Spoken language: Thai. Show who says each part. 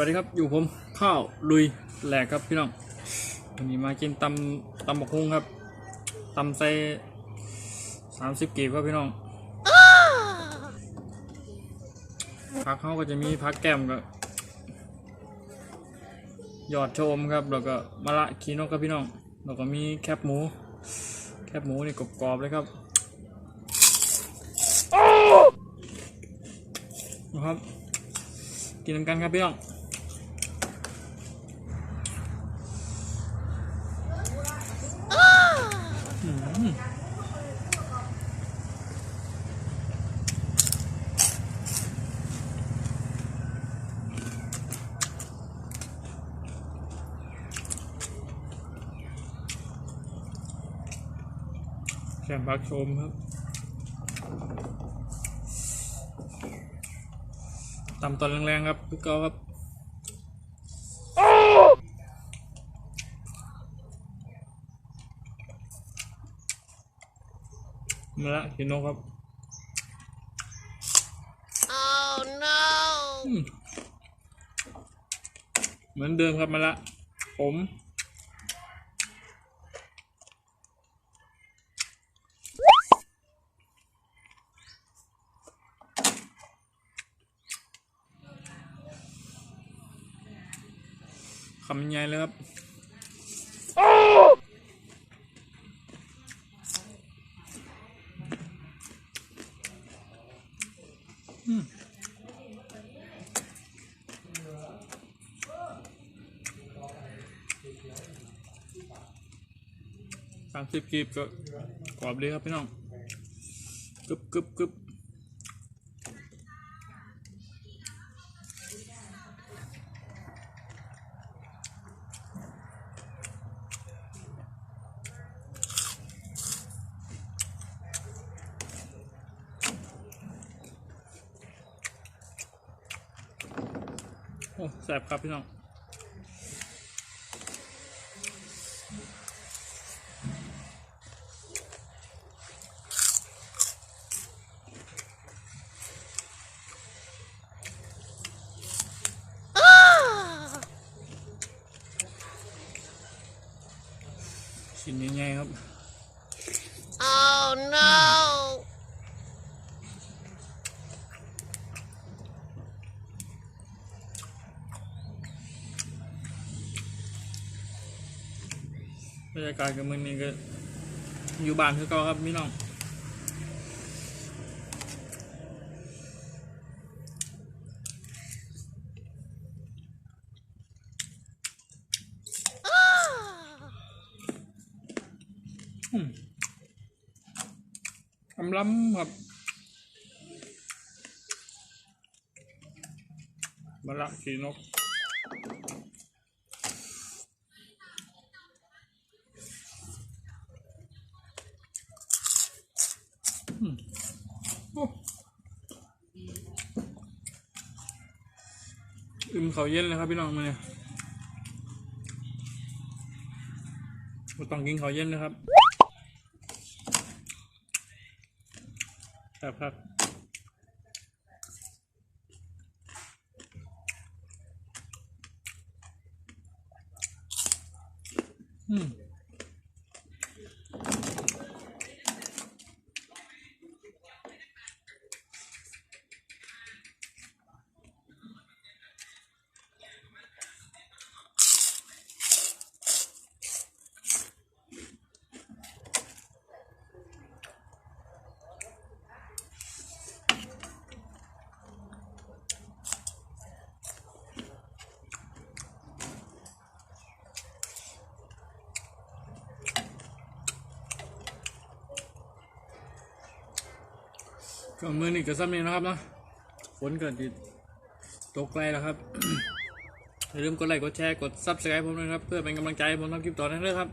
Speaker 1: วัสดีครับอยู่ผมข้าวลุยแหลกครับพี่น้องวันนี้มากินตำตำบกฮุงครับตำใส่สามสิบกีบครับพี่น้องผักเขาก็จะมีผักแก้มกับยอดชมครับแล้วก็มะระขีนกครับพี่น้องแล้วก็มีแคบหมู แคบหมูนี่กรอบๆเลยครับนะครับกินน้ำกันครับพี่น้อง อืม แซมพักชมครับตำตอนแรงๆครับพี่กอครับมาละกินนกครับ
Speaker 2: Oh no!
Speaker 1: อืมเหมือนเดิมครับมาละผม คำใหญ่เลยครับสามสิบกีบก็กรอบเลยครับพี่น้องกึบกึบกึบ โอ้แสบครับพี่น้องชิ้นใหญ่ๆครับ
Speaker 2: Oh no!
Speaker 1: รรยากาศกับมือนี้ก็อยู่บ้านคือก่าครับพี่น้องอำลังครับมะละขีนก อึมเขาเย็นเลยครับพี่น้องมาเนี่ยต้องกินเขาเย็นนะครับครับครับอืม ก็มือนี่ก็ซ้ำนี่นะครับเนาะฝนเกิดติดตกไกลแล้วครับอย่าลืมกดไลค์กดแชร์กดซับสไครต์ผมด้วยนะครับ เพื่อเป็นกำลังใจให้ผมทำคลิปต่อไปเรื่อยๆครับ